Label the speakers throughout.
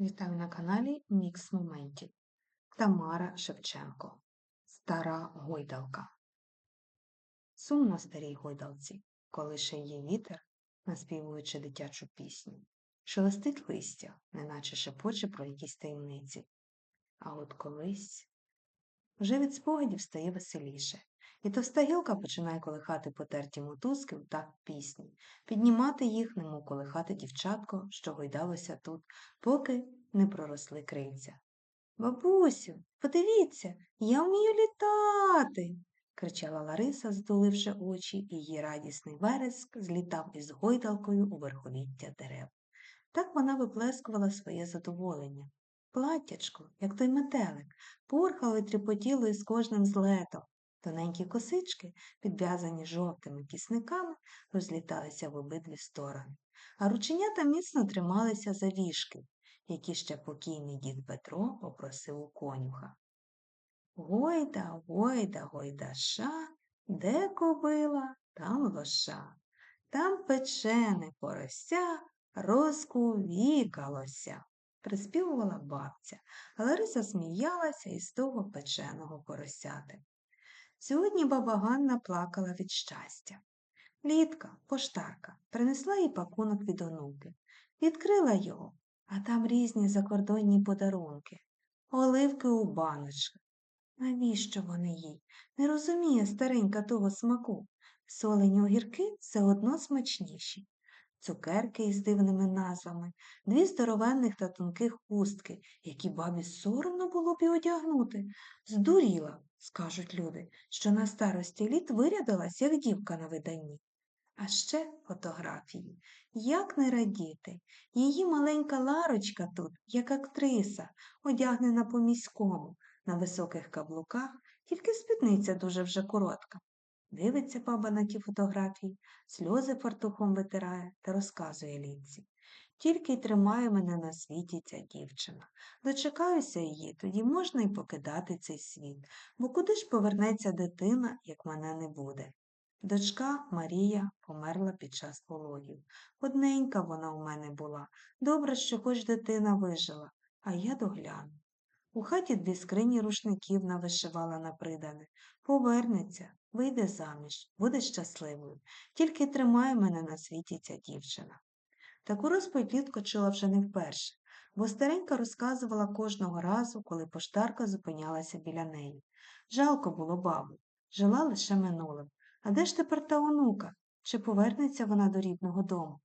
Speaker 1: Вітаю на каналі Мікс Моментів. Тамара Шевченко. Стара гойдалка. Сумно старій гойдалці, коли ще є вітер, наспівуючи дитячу пісню. Шелестить листя, неначе шепоче про якісь таємниці. А от колись вже від спогадів стає веселіше, і товста гілка починає колихати потерті мотузки в такт пісні, піднімати їх, немов колихати дівчатко, що гойдалося тут, поки не проросли крильця. Бабусю, подивіться, я вмію літати. кричала Лариса, здуливши очі, і її радісний вереск злітав із гойдалкою у верховіття дерев. Так вона виплескувала своє задоволення. Платтячко, як той метелик, порхало і тріпотіло із кожним злетом. Тоненькі косички, підв'язані жовтими кісниками, розліталися в обидві сторони, а рученята міцно трималися за віжки, які ще покійний дід Петро попросив у конюха. Гойда, гойда, гойдаша, де кобила, там лоша, там печене порося розкувікалося, приспівувала бабця, Лариса сміялася із того печеного поросяти. Сьогодні баба Ганна плакала від щастя. Літка, поштарка, принесла їй пакунок від онуки, відкрила його, а там різні закордонні подарунки, оливки у баночках. Навіщо вони їй? Не розуміє старенька того смаку. Солені огірки все одно смачніші. Цукерки із дивними назвами, дві здоровенних та тонких хустки, які бабі соромно було б і одягнути. Здуріла, скажуть люди, що на старості літ вирядилась, як дівка на виданні. А ще фотографії. Як не радіти? Її маленька Ларочка тут, як актриса, одягнена по міському, на високих каблуках, тільки спідниця дуже вже коротка. Дивиться баба на ті фотографії, сльози фартухом витирає та розказує літці. Тільки й тримає мене на світі ця дівчина. Дочекаюся її, тоді можна й покидати цей світ, бо куди ж повернеться дитина, як мене не буде. Дочка Марія померла під час пологів. Одненька вона у мене була. Добре, що хоч дитина вижила, а я догляну. У хаті дві скрині рушників навишивала на придане. Повернеться, вийде заміж, буде щасливою. Тільки тримає мене на світі ця дівчина. Таку розповідь Літко чула вже не вперше, бо старенька розказувала кожного разу, коли поштарка зупинялася біля неї. Жалко було бабу, жила лише минулим. А де ж тепер та онука? Чи повернеться вона до рідного дому?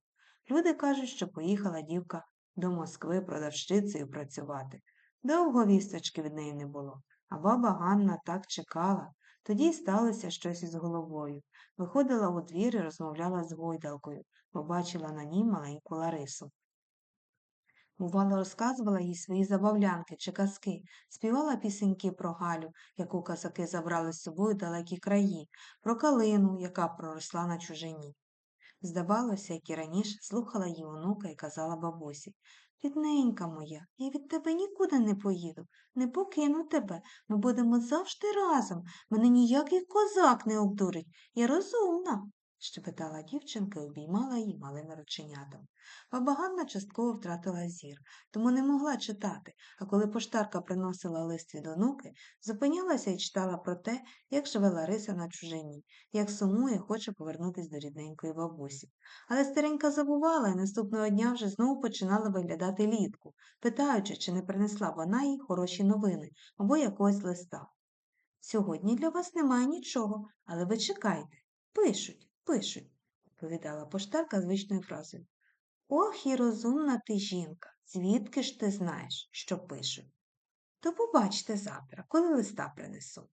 Speaker 1: Люди кажуть, що поїхала дівка до Москви продавщицею працювати. Довго вісточки від неї не було, а баба Ганна так чекала. Тоді сталося щось із головою. Виходила у двір і розмовляла з гойдалкою, побачила на ній маленьку Ларису. Бувало, розказувала їй свої забавлянки чи казки, співала пісеньки про Галю, яку казаки забрали з собою далекі краї, про калину, яка проросла на чужині. Здавалося, як і раніше слухала її онука і казала бабусі Рідненька моя, я від тебе нікуди не поїду, не покину тебе. Ми будемо завжди разом. Мене ніякий козак не обдурить. Я розумна щебетала дівчинка і обіймала її малими рученятами. Баба Ганна частково втратила зір, тому не могла читати, а коли поштарка приносила лист від онуки, зупинялася і читала про те, як живе Лариса на чужині, як сумує, хоче повернутися до рідненької бабусі. Але старенька забувала і наступного дня вже знову починала виглядати літку, питаючи, чи не принесла вона їй хороші новини або якогось листа. Сьогодні для вас немає нічого, але ви чекайте, пишуть. Пишуть, відповідала поштарка звичною фразою. Ох і розумна ти жінка, звідки ж ти знаєш, що пишуть? То побачте завтра, коли листа принесу.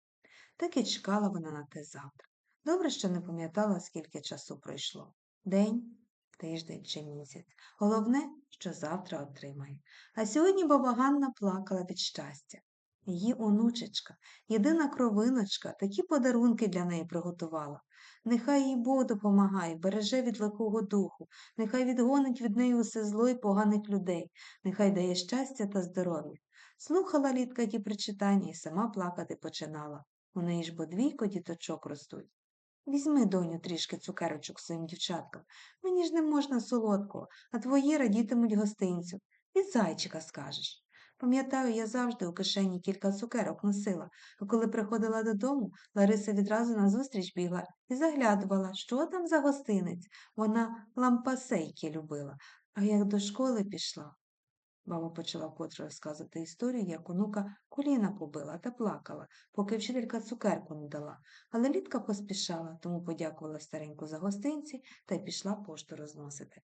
Speaker 1: Так і чекала вона на те завтра. Добре, що не пам'ятала, скільки часу пройшло. День, тиждень чи місяць. Головне, що завтра отримає. А сьогодні баба Ганна плакала від щастя. Її онучечка, єдина кровиночка, такі подарунки для неї приготувала. Нехай їй Бог допомагає, береже від лихого духу, нехай відгонить від неї усе зло і поганих людей, нехай дає щастя та здоров'я. Слухала літка ті причитання і сама плакати починала. У неї ж бо двійко діточок ростуть. Візьми, доню, трішки цукерочок своїм дівчаткам. Мені ж не можна солодкого, а твої радітимуть гостинцю. Від зайчика скажеш. Пам'ятаю, я завжди у кишені кілька цукерок носила, а коли приходила додому, Лариса відразу назустріч бігла і заглядувала, що там за гостинець. Вона лампасейки любила, а як до школи пішла. Баба почала вкотре розказувати історію, як онука коліна побила та плакала, поки вчителька цукерку не дала. Але Літка поспішала, тому подякувала стареньку за гостинці та й пішла пошту розносити.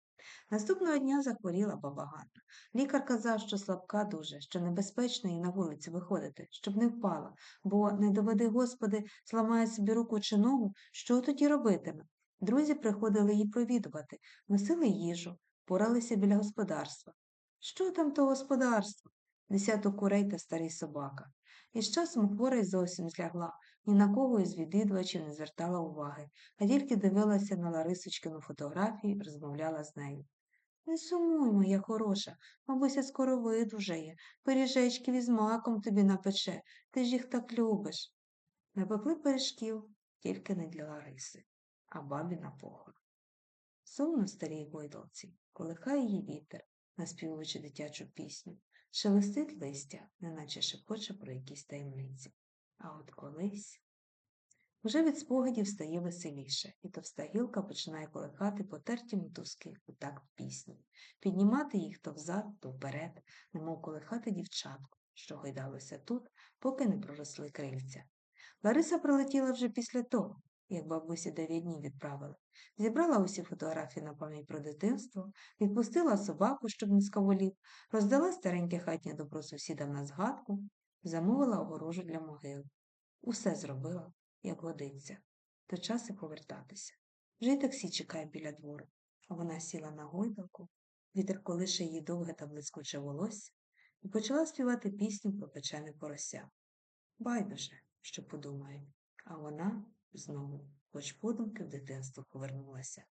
Speaker 1: Наступного дня захворіла баба Ганна. Лікар казав, що слабка дуже, що небезпечно їй на вулицю виходити, щоб не впала, бо, не доведи Господи, зламає собі руку чи ногу, що тоді робитиме? Друзі приходили її провідувати, носили їжу, поралися біля господарства. Що там то господарство? Десяток курей та старий собака. І з часом хвора й зовсім злягла, ні на кого із відвідувачів не звертала уваги, а тільки дивилася на Ларисочкину фотографію і розмовляла з нею. Не сумуй, моя хороша, бабуся скоро видужає, пиріжечків із маком тобі напече, ти ж їх так любиш. Напекли пиріжків тільки не для Лариси, а бабі на похорон. Сумно старій гойдалці, колихає її вітер, наспівуючи дитячу пісню, шелестить листя, неначе шепоче про якісь таємниці. А от колись уже від спогадів стає веселіше, і товста гілка починає колихати потерті мотузки у такт пісні, піднімати їх то взад, то вперед, немов колихати дівчатку, що гойдалося тут, поки не проросли крильця. Лариса прилетіла вже після того, як бабусі дев'ять днів відправили. Зібрала усі фотографії на пам'ять про дитинство, відпустила собаку, щоб не скаволів, роздала стареньке хатнє добро сусідам на згадку, замовила огорожу для могил. Усе зробила, як годиться, то час і повертатися. Вже й таксі чекає біля двору, а вона сіла на гойдалку, вітер колише її довге та блискуче волосся, і почала співати пісню про печене порося. Байдуже, що подумає, а вона знову, хоч подумки в дитинство повернулася.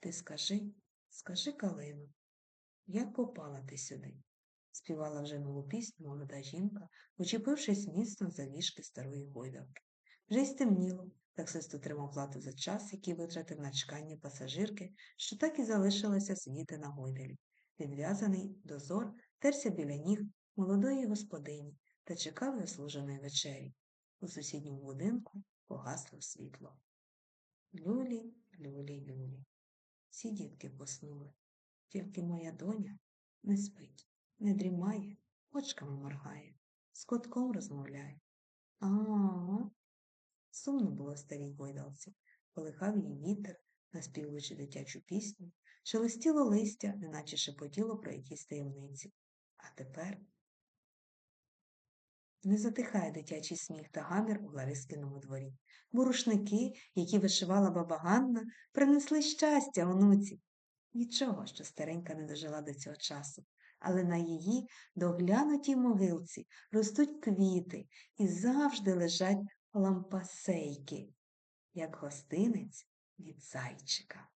Speaker 1: Ти скажи, скажи, Калину, як попала ти сюди? співала вже нову пісню молода жінка, учепившись міцно за вішки старої гойдалки. Вже й стемніло, таксист отримав плату за час, який витратив на чекання пасажирки, що так і залишилася сидіти на гойдалі. Підв'язаний дозор терся біля ніг молодої господині та чекав заслуженої вечері. У сусідньому будинку погасло світло. Люлі, люлі, люлі. Всі дітки поснули. Тільки моя доня не спить, не дрімає, очками моргає, з котком розмовляє. А, -а, -а. сумно було старій гойдалці, полихав її вітер, наспівуючи дитячу пісню, шелестіло листя, неначе шепотіло про якісь таємниці. А тепер не затихає дитячий сміх та гамір у Ларискиному дворі, бо рушники, які вишивала баба Ганна, принесли щастя онуці. Нічого, що старенька не дожила до цього часу, але на її доглянутій могилці ростуть квіти і завжди лежать лампасейки, як гостинець від зайчика.